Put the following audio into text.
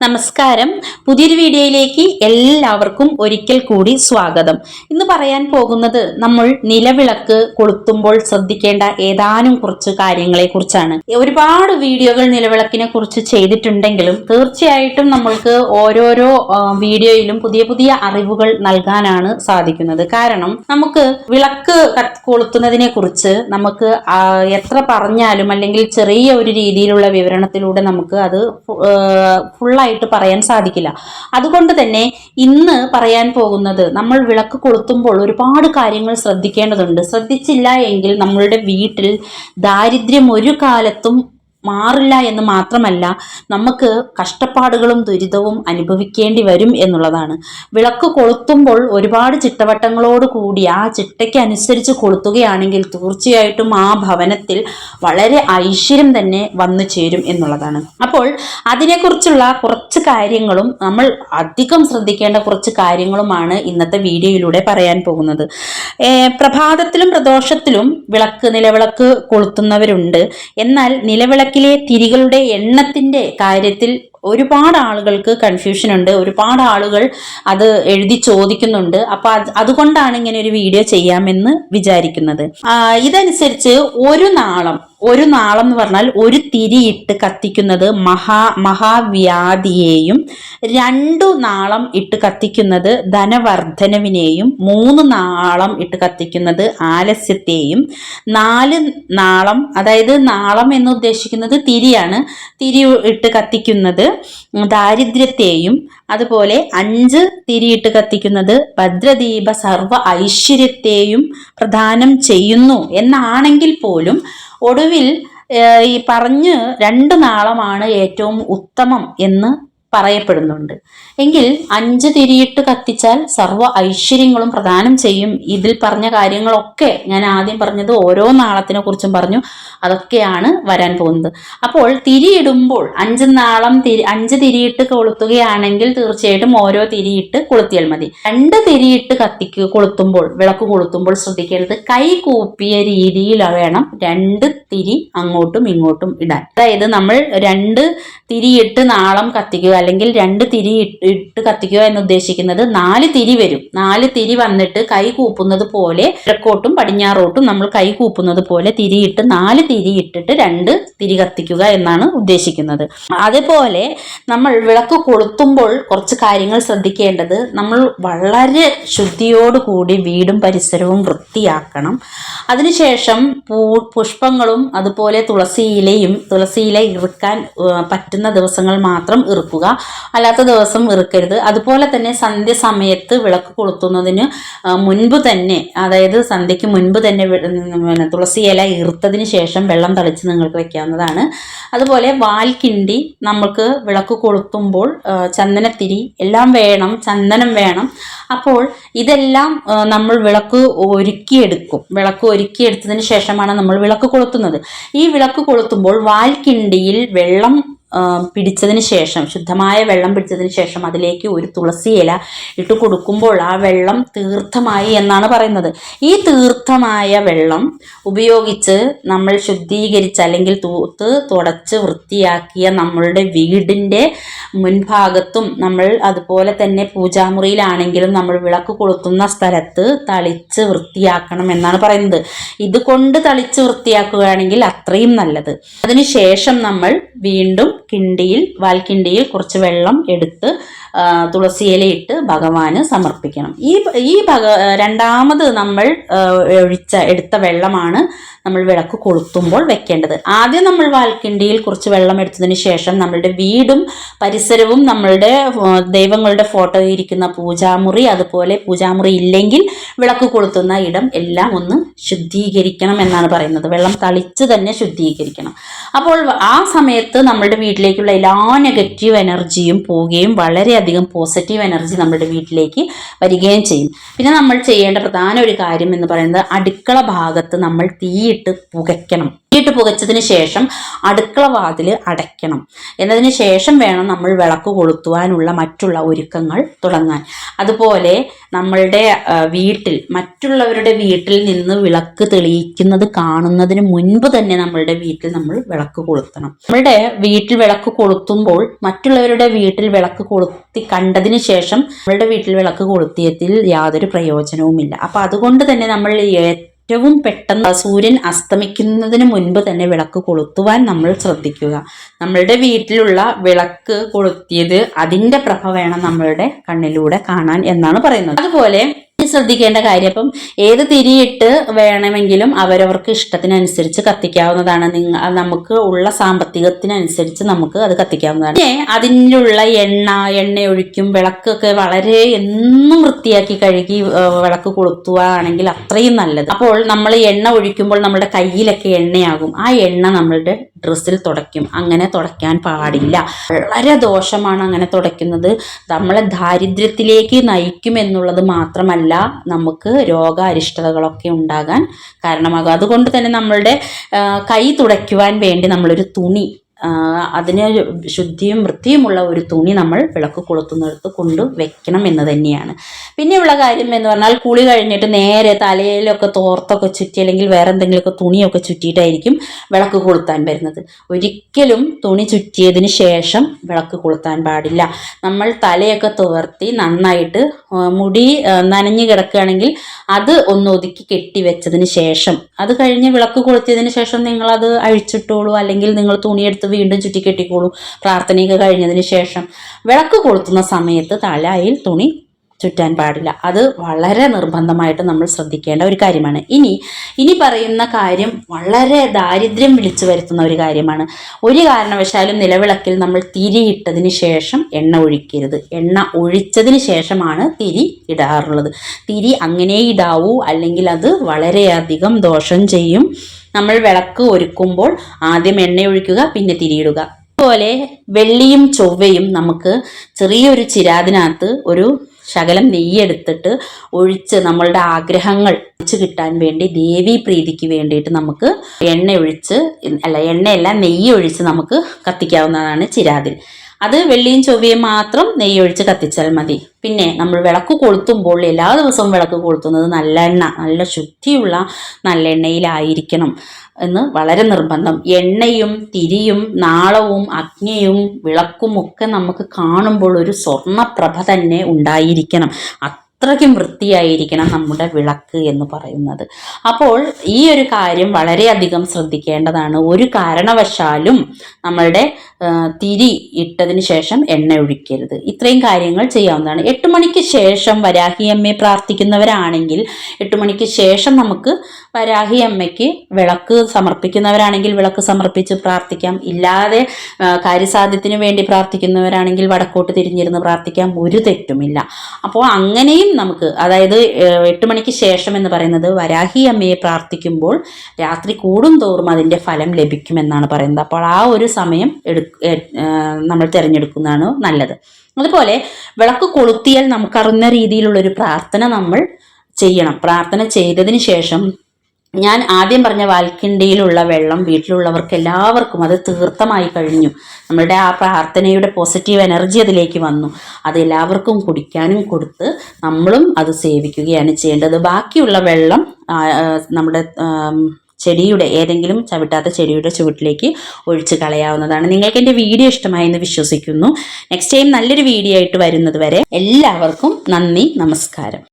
നമസ്കാരം. പുതിയൊരു വീഡിയോയിലേക്ക് എല്ലാവർക്കും ഒരിക്കൽ കൂടി സ്വാഗതം. ഇന്ന് പറയാൻ പോകുന്നത് നമ്മൾ നിലവിളക്ക് കൊളുത്തുമ്പോൾ ശ്രദ്ധിക്കേണ്ട ഏതാനും കുറച്ച് കാര്യങ്ങളെ കുറിച്ചാണ്. ഒരുപാട് വീഡിയോകൾ നിലവിളക്കിനെ കുറിച്ച് ചെയ്തിട്ടുണ്ടെങ്കിലും തീർച്ചയായിട്ടും നമ്മൾക്ക് ഓരോരോ വീഡിയോയിലും പുതിയ പുതിയ അറിവുകൾ നൽകാനാണ് സാധിക്കുന്നത്. കാരണം നമുക്ക് വിളക്ക് കൊളുത്തുന്നതിനെ കുറിച്ച് നമുക്ക് എത്ര പറഞ്ഞാലും അല്ലെങ്കിൽ ചെറിയ ഒരു രീതിയിലുള്ള വിവരണത്തിലൂടെ നമുക്ക് അത് ഫു- ആ, ഫുള്ളായിട്ട് പറയാൻ സാധിക്കില്ല. അതുകൊണ്ട് തന്നെ ഇന്ന് പറയാൻ പോകുന്നത് നമ്മൾ വിളക്ക് കൊളുത്തുമ്പോൾ ഒരുപാട് കാര്യങ്ങൾ ശ്രദ്ധിക്കേണ്ടതുണ്ട്. ശ്രദ്ധിച്ചില്ല എങ്കിൽ നമ്മളുടെ വീട്ടിൽ ദാരിദ്ര്യം ഒരു കാലത്തും മാറില്ല എന്ന് മാത്രമല്ല നമുക്ക് കഷ്ടപ്പാടുകളും ദുരിതവും അനുഭവിക്കേണ്ടി വരും എന്നുള്ളതാണ്. വിളക്ക് കൊളുത്തുമ്പോൾ ഒരുപാട് ചിട്ടവട്ടങ്ങളോട് കൂടി ആ ചിട്ടയ്ക്ക് അനുസരിച്ച് കൊളുത്തുകയാണെങ്കിൽ തീർച്ചയായിട്ടും ആ ഭവനത്തിൽ വളരെ ഐശ്വര്യം തന്നെ വന്നു ചേരും എന്നുള്ളതാണ്. അപ്പോൾ അതിനെക്കുറിച്ചുള്ള കുറച്ച് കാര്യങ്ങളും നമ്മൾ അധികം ശ്രദ്ധിക്കേണ്ട കുറച്ച് കാര്യങ്ങളുമാണ് ഇന്നത്തെ വീഡിയോയിലൂടെ പറയാൻ പോകുന്നത്. പ്രഭാതത്തിലും പ്രദോഷത്തിലും വിളക്ക് നിലവിളക്ക് കൊളുത്തുന്നവരുണ്ട്. എന്നാൽ നിലവിളക്കിലെ തിരികളുടെ എണ്ണത്തിന്റെ കാര്യത്തിൽ ഒരുപാട് ആളുകൾക്ക് കൺഫ്യൂഷൻ ഉണ്ട്. ഒരുപാട് ആളുകൾ അത് എഴുതി ചോദിക്കുന്നുണ്ട്. അപ്പൊ അത് അതുകൊണ്ടാണ് ഇങ്ങനെ ഒരു വീഡിയോ ചെയ്യാമെന്ന് വിചാരിക്കുന്നത്. ഇതനുസരിച്ച് ഒരു നാളം ഒരു നാളം എന്ന് പറഞ്ഞാൽ ഒരു തിരിയിട്ട് കത്തിക്കുന്നത് മഹാ മഹാവ്യാധിയെയും രണ്ടു നാളം ഇട്ട് കത്തിക്കുന്നത് ധനവർദ്ധനവിനെയും മൂന്ന് നാളം ഇട്ട് കത്തിക്കുന്നത് ആലസ്യത്തെയും നാല് നാളം അതായത് നാളം എന്ന് ഉദ്ദേശിക്കുന്നത് തിരിയാണ്. തിരി ഇട്ട് കത്തിക്കുന്നത് ദാരിദ്ര്യത്തെയും അതുപോലെ അഞ്ച് തിരിയിട്ട് കത്തിക്കുന്നത് ഭദ്രദീപ സർവ ഐശ്വര്യത്തെയും പ്രദാനം ചെയ്യുന്നു. എന്നാണെങ്കിൽ പോലും ഒടുവിൽ ഈ പറഞ്ഞ് രണ്ട് നാളമാണ് ഏറ്റവും ഉത്തമം എന്ന് പറയപ്പെടുന്നുണ്ട്. എങ്കിൽ അഞ്ച് തിരിയിട്ട് കത്തിച്ചാൽ സർവ ഐശ്വര്യങ്ങളും പ്രദാനം ചെയ്യും. ഇതിൽ പറഞ്ഞ കാര്യങ്ങളൊക്കെ ഞാൻ ആദ്യം പറഞ്ഞത് ഓരോ നാളത്തിനെ കുറിച്ചും പറഞ്ഞു. അതൊക്കെയാണ് വരാൻ പോകുന്നത്. അപ്പോൾ തിരിയിടുമ്പോൾ അഞ്ച് നാളം തിരി അഞ്ച് തിരിയിട്ട് കൊളുത്തുകയാണെങ്കിൽ തീർച്ചയായിട്ടും ഓരോ തിരിയിട്ട് കൊളുത്തിയാൽ മതി. രണ്ട് തിരിയിട്ട് കത്തിക്ക് കൊളുത്തുമ്പോൾ വിളക്ക് കൊളുത്തുമ്പോൾ ശ്രദ്ധിക്കേണ്ടത് കൈ കൂപ്പിയ രീതിയിൽ വേണം രണ്ട് തിരി അങ്ങോട്ടും ഇങ്ങോട്ടും ഇടാൻ. അതായത് നമ്മൾ രണ്ട് തിരിയിട്ട് നാളം കത്തിക്കുക അല്ലെങ്കിൽ രണ്ട് തിരി ഇട്ട് കത്തിക്കുക എന്ന് ഉദ്ദേശിക്കുന്നത് നാല് തിരി വരും. നാല് തിരി വന്നിട്ട് കൈ കൂപ്പുന്നത് പോലെ കിഴക്കോട്ടും പടിഞ്ഞാറോട്ടും നമ്മൾ കൈ കൂപ്പുന്നത് പോലെ തിരിയിട്ട് നാല് തിരി ഇട്ടിട്ട് രണ്ട് തിരി കത്തിക്കുക എന്നാണ് ഉദ്ദേശിക്കുന്നത്. അതുപോലെ നമ്മൾ വിളക്ക് കൊളുത്തുമ്പോൾ കുറച്ച് കാര്യങ്ങൾ ശ്രദ്ധിക്കേണ്ടത് നമ്മൾ വളരെ ശുദ്ധിയോടുകൂടി വീടും പരിസരവും വൃത്തിയാക്കണം. അതിനുശേഷം പൂ പുഷ്പങ്ങളും അതുപോലെ തുളസിയിലയും ഇലയും തുളസി ഇല ഇറുക്കാൻ പറ്റുന്ന ദിവസങ്ങൾ മാത്രം ഇറുക്കുക. അല്ലാത്ത ദിവസം ഇറുക്കരുത് അതുപോലെ തന്നെ സന്ധ്യ സമയത്ത് വിളക്ക് കൊളുത്തുന്നതിന് മുൻപ് തന്നെ അതായത് സന്ധ്യയ്ക്ക് മുൻപ് തന്നെ പിന്നെ തുളസി ഇല ഇറുത്തതിന് ശേഷം വെള്ളം തളിച്ച് നിങ്ങൾക്ക് വെക്കാവുന്നതാണ്. അതുപോലെ വാൽക്കിണ്ടി നമ്മൾക്ക് വിളക്ക് കൊളുത്തുമ്പോൾ ചന്ദനത്തിരി എല്ലാം വേണം ചന്ദനം വേണം. അപ്പോൾ ഇതെല്ലാം നമ്മൾ വിളക്ക് ഒരുക്കിയെടുക്കും. വിളക്ക് ഒരുക്കിയെടുത്തതിന് ശേഷമാണ് നമ്മൾ വിളക്ക് കൊളുത്തുന്നത്. ഈ വിളക്ക് കൊളുത്തുമ്പോൾ വാൽക്കിണ്ടിയിൽ വെള്ളം പിടിച്ചതിന് ശേഷം ശുദ്ധമായ വെള്ളം പിടിച്ചതിന് ശേഷം അതിലേക്ക് ഒരു തുളസി ഇല ഇട്ട് കൊടുക്കുമ്പോൾ ആ വെള്ളം തീർത്ഥമായി എന്നാണ് പറയുന്നത്. ഈ തീർത്ഥമായ വെള്ളം ഉപയോഗിച്ച് നമ്മൾ ശുദ്ധീകരിച്ച് അല്ലെങ്കിൽ തൂത്ത് തുടച്ച് വൃത്തിയാക്കിയ നമ്മളുടെ വീടിന്റെ മുൻഭാഗത്തും നമ്മൾ അതുപോലെ തന്നെ പൂജാമുറിയിലാണെങ്കിലും നമ്മൾ വിളക്ക് കൊളുത്തുന്ന സ്ഥലത്ത് തളിച്ച് വൃത്തിയാക്കണം എന്നാണ് പറയുന്നത്. ഇതുകൊണ്ട് തളിച്ച് വൃത്തിയാക്കുകയാണെങ്കിൽ അത്രയും നല്ലത്. അതിനുശേഷം നമ്മൾ വീണ്ടും കിണ്ടിയിൽ വാൽക്കിണ്ടിയിൽ കുറച്ച് വെള്ളം എടുത്ത് തുളസിയിലയിട്ട് ഭഗവാന് സമർപ്പിക്കണം. ഈ ഈ ഭഗ രണ്ടാമത് നമ്മൾ ഒഴിച്ച എടുത്ത വെള്ളമാണ് നമ്മൾ വിളക്ക് കൊളുത്തുമ്പോൾ വെക്കേണ്ടത്. ആദ്യം നമ്മൾ വാൽക്കിണ്ടിയിൽ കുറച്ച് വെള്ളം എടുത്തതിന് ശേഷം നമ്മളുടെ വീടും പരിസരവും നമ്മളുടെ ദൈവങ്ങളുടെ ഫോട്ടോ ഇരിക്കുന്ന പൂജാമുറി അതുപോലെ പൂജാമുറി ഇല്ലെങ്കിൽ വിളക്ക് കൊളുത്തുന്ന ഇടം എല്ലാം ഒന്ന് ശുദ്ധീകരിക്കണം എന്നാണ് പറയുന്നത്. വെള്ളം തളിച്ച് തന്നെ ശുദ്ധീകരിക്കണം. അപ്പോൾ ആ സമയത്ത് നമ്മളുടെ വീട്ടിലേക്കുള്ള എല്ലാ നെഗറ്റീവ് എനർജിയും പോവുകയും വളരെയധികം പോസിറ്റീവ് എനർജി നമ്മുടെ വീട്ടിലേക്ക് വരികയും ചെയ്യും. പിന്നെ നമ്മൾ ചെയ്യേണ്ട പ്രധാന ഒരു കാര്യം എന്ന് പറയുന്നത് അടുക്കള ഭാഗത്ത് നമ്മൾ തീയിട്ട് പുകയ്ക്കണം. തിരിയിട്ട് പുകച്ചതിന് ശേഷം അടുക്കള വാതിൽ അടയ്ക്കണം. എന്നതിന് ശേഷം വേണം നമ്മൾ വിളക്ക് കൊളുത്തുവാനുള്ള മറ്റുള്ള ഒരുക്കങ്ങൾ തുടങ്ങാൻ. അതുപോലെ നമ്മളുടെ വീട്ടിൽ മറ്റുള്ളവരുടെ വീട്ടിൽ നിന്ന് വിളക്ക് തെളിയിക്കുന്നത് കാണുന്നതിന് മുൻപ് തന്നെ നമ്മളുടെ വീട്ടിൽ നമ്മൾ വിളക്ക് കൊളുത്തണം. നമ്മളുടെ വീട്ടിൽ വിളക്ക് കൊളുത്തുമ്പോൾ മറ്റുള്ളവരുടെ വീട്ടിൽ വിളക്ക് കൊളുത്തി കണ്ടതിന് ശേഷം നമ്മളുടെ വീട്ടിൽ വിളക്ക് കൊളുത്തിയതിൽ യാതൊരു പ്രയോജനവുമില്ല. അപ്പം അതുകൊണ്ട് തന്നെ നമ്മൾ ഏറ്റവും പെട്ടെന്ന് സൂര്യൻ അസ്തമിക്കുന്നതിന് മുൻപ് തന്നെ വിളക്ക് കൊളുത്തുവാൻ നമ്മൾ ശ്രദ്ധിക്കുക. നമ്മളുടെ വീട്ടിലുള്ള വിളക്ക് കൊളുത്തിയത് അതിന്റെ പ്രഭ വേണം നമ്മളുടെ കണ്ണിലൂടെ കാണാൻ എന്നാണ് പറയുന്നത്. അതുപോലെ ശ്രദ്ധിക്കേണ്ട കാര്യം. അപ്പം ഏത് തിരിയിട്ട് വേണമെങ്കിലും അവരവർക്ക് ഇഷ്ടത്തിനനുസരിച്ച് കത്തിക്കാവുന്നതാണ്. നിങ്ങ നമുക്ക് ഉള്ള സാമ്പത്തികത്തിനനുസരിച്ച് നമുക്ക് അത് കത്തിക്കാവുന്നതാണ്. പിന്നെ അതിനുള്ള എണ്ണ എണ്ണ ഒഴിക്കും വിളക്കൊക്കെ വളരെ എന്നും വൃത്തിയാക്കി കഴുകി വിളക്ക് കൊളുത്തുകയാണെങ്കിൽ അത്രയും നല്ലത്. അപ്പോൾ നമ്മൾ എണ്ണ ഒഴിക്കുമ്പോൾ നമ്മുടെ കയ്യിലൊക്കെ എണ്ണയാകും. ആ എണ്ണ നമ്മളുടെ ഡ്രസ്സിൽ തുടയ്ക്കും. അങ്ങനെ തുടയ്ക്കാൻ പാടില്ല. വളരെ ദോഷമാണ് അങ്ങനെ തുടയ്ക്കുന്നത്. നമ്മളെ ദാരിദ്ര്യത്തിലേക്ക് നയിക്കും എന്നുള്ളത് മാത്രമല്ല നമുക്ക് രോഗാരിഷ്ടതകളൊക്കെ ഉണ്ടാകാൻ കാരണമാകും. അതുകൊണ്ട് തന്നെ നമ്മളുടെ കൈ തുടയ്ക്കുവാൻ വേണ്ടി നമ്മളൊരു തുണി അതിന് ശുദ്ധിയും വൃത്തിയുമുള്ള ഒരു തുണി നമ്മൾ വിളക്ക് കൊളുത്തുന്നിടത്ത് കൊണ്ട് വെക്കണം എന്ന് തന്നെയാണ്. പിന്നെയുള്ള കാര്യം എന്ന് പറഞ്ഞാൽ കുളി കഴിഞ്ഞിട്ട് നേരെ തലയിലൊക്കെ തോർത്തൊക്കെ ചുറ്റി അല്ലെങ്കിൽ വേറെ എന്തെങ്കിലുമൊക്കെ തുണിയൊക്കെ ചുറ്റിയിട്ടായിരിക്കും വിളക്ക് കൊളുത്താൻ വരുന്നത്. ഒരിക്കലും തുണി ചുറ്റിയതിന് ശേഷം വിളക്ക് കൊളുത്താൻ പാടില്ല. നമ്മൾ തലയൊക്കെ തോർത്തി നന്നായിട്ട് മുടി നനഞ്ഞു കിടക്കുകയാണെങ്കിൽ അത് ഒന്ന് ഒതുക്കി കെട്ടി വെച്ചതിന് ശേഷം. അത് കഴിഞ്ഞ് വിളക്ക് കൊളുത്തിയതിന് ശേഷം നിങ്ങളത് അഴിച്ചിട്ടോളൂ അല്ലെങ്കിൽ നിങ്ങൾ തുണിയെടുത്ത് വീണ്ടും ചുറ്റി കെട്ടിക്കോളൂ പ്രാർത്ഥനയൊക്കെ കഴിഞ്ഞതിന് ശേഷം വിളക്ക് കൊളുത്തുന്ന സമയത്ത് തലയിൽ തുണി ചുറ്റാൻ പാടില്ല. അത് വളരെ നിർബന്ധമായിട്ട് നമ്മൾ ശ്രദ്ധിക്കേണ്ട ഒരു കാര്യമാണ്. ഇനി ഇനി പറയുന്ന കാര്യം വളരെ ദാരിദ്ര്യം വിളിച്ചു വരുത്തുന്ന ഒരു കാര്യമാണ്. ഒരു കാരണവശാലും നിലവിളക്കിൽ നമ്മൾ തിരിയിട്ടതിന് ശേഷം എണ്ണ ഒഴിക്കരുത്. എണ്ണ ഒഴിച്ചതിന് ശേഷമാണ് തിരി ഇടാറുള്ളത്. തിരി അങ്ങനെ ഇടാവൂ അല്ലെങ്കിൽ അത് വളരെയധികം ദോഷം ചെയ്യും. നമ്മൾ വിളക്ക് ഒരുക്കുമ്പോൾ ആദ്യം എണ്ണ ഒഴിക്കുക പിന്നെ തിരിയിടുക. അതുപോലെ വെള്ളിയും ചൊവ്വയും നമുക്ക് ചെറിയൊരു ചിരാതിനകത്ത് ഒരു ശകലം നെയ്യെടുത്തിട്ട് ഒഴിച്ച് നമ്മളുടെ ആഗ്രഹങ്ങൾ ഒഴിച്ച് കിട്ടാൻ വേണ്ടി ദേവി പ്രീതിക്ക് വേണ്ടിയിട്ട് നമുക്ക് എണ്ണ ഒഴിച്ച് അല്ല എണ്ണയല്ല നെയ്യ് ഒഴിച്ച് നമുക്ക് കത്തിക്കാവുന്നതാണ് ചിരാതിൽ അത് വെള്ളിയും ചൊവ്വയും മാത്രം നെയ്യ് ഒഴിച്ച് കത്തിച്ചാൽ മതി. പിന്നെ നമ്മൾ വിളക്ക് കൊളുത്തുമ്പോൾ എല്ലാ ദിവസവും വിളക്ക് കൊളുത്തുന്നത് നല്ല എണ്ണ നല്ല ശുദ്ധിയുള്ള നല്ല നല്ലെണ്ണയിലായിരിക്കണം എന്ന് വളരെ നിർബന്ധം. എണ്ണയും തിരിയും നാളവും അഗ്നിയും വിളക്കും ഒക്കെ നമുക്ക് കാണുമ്പോൾ ഒരു സ്വർണപ്രഭ തന്നെ ഉണ്ടായിരിക്കണം. അത്രയ്ക്കും വൃത്തിയായിരിക്കണം നമ്മുടെ വിളക്ക് എന്ന് പറയുന്നത്. അപ്പോൾ ഈ ഒരു കാര്യം വളരെയധികം ശ്രദ്ധിക്കേണ്ടതാണ്. ഒരു കാരണവശാലും നമ്മളുടെ തിരി ഇട്ടതിന് ശേഷം എണ്ണ ഒഴിക്കരുത്. ഇത്രയും കാര്യങ്ങൾ ചെയ്യാവുന്നതാണ്. എട്ട് മണിക്ക് ശേഷം വരാഹി അമ്മയെ പ്രാർത്ഥിക്കുന്നവരാണെങ്കിൽ എട്ട് മണിക്ക് ശേഷം നമുക്ക് വരാഹി അമ്മയ്ക്ക് വിളക്ക് സമർപ്പിക്കുന്നവരാണെങ്കിൽ വിളക്ക് സമർപ്പിച്ച് പ്രാർത്ഥിക്കാം. ഇല്ലാതെ കാര്യസാധ്യത്തിന് വേണ്ടി പ്രാർത്ഥിക്കുന്നവരാണെങ്കിൽ വടക്കോട്ട് തിരിഞ്ഞിരുന്ന് പ്രാർത്ഥിക്കാം. ഒരു തെറ്റുമില്ല. അപ്പോൾ അങ്ങനെയും നമുക്ക് അതായത് എട്ട് മണിക്ക് ശേഷം എന്ന് പറയുന്നത് വരാഹി അമ്മയെ പ്രാർത്ഥിക്കുമ്പോൾ രാത്രി കൂടും തോറും അതിന്റെ ഫലം ലഭിക്കുമെന്നാണ് പറയുന്നത്. അപ്പോൾ ആ ഒരു സമയം എടു ഏഹ്, ഏഹ്, നമ്മൾ തിരഞ്ഞെടുക്കുന്നതാണ് നല്ലത്. അതുപോലെ വിളക്ക് കൊളുത്തിയാൽ നമുക്കറിയുന്ന രീതിയിലുള്ളൊരു പ്രാർത്ഥന നമ്മൾ ചെയ്യണം. പ്രാർത്ഥന ചെയ്തതിന് ശേഷം ഞാൻ ആദ്യം പറഞ്ഞ വാൽക്കിണ്ടിയിലുള്ള വെള്ളം വീട്ടിലുള്ളവർക്ക് എല്ലാവർക്കും അത് തീർത്ഥമായി കഴിഞ്ഞു. നമ്മളുടെ ആ പ്രാർത്ഥനയുടെ പോസിറ്റീവ് എനർജി അതിലേക്ക് വന്നു. അത് എല്ലാവർക്കും കുടിക്കാനും കൊടുത്ത് നമ്മളും അത് സേവിക്കുകയാണ് ചെയ്യേണ്ടത്. ബാക്കിയുള്ള വെള്ളം നമ്മുടെ ചെടിയുടെ ഏതെങ്കിലും ചവിട്ടാത്ത ചെടിയുടെ ചുവട്ടിലേക്ക് ഒഴിച്ച് കളയാവുന്നതാണ്. നിങ്ങൾക്ക് എന്റെ വീഡിയോ ഇഷ്ടമായി എന്ന് വിശ്വസിക്കുന്നു. നെക്സ്റ്റ് ടൈം നല്ലൊരു വീഡിയോ ആയിട്ട് വരുന്നത് വരെ എല്ലാവർക്കും നന്ദി നമസ്കാരം.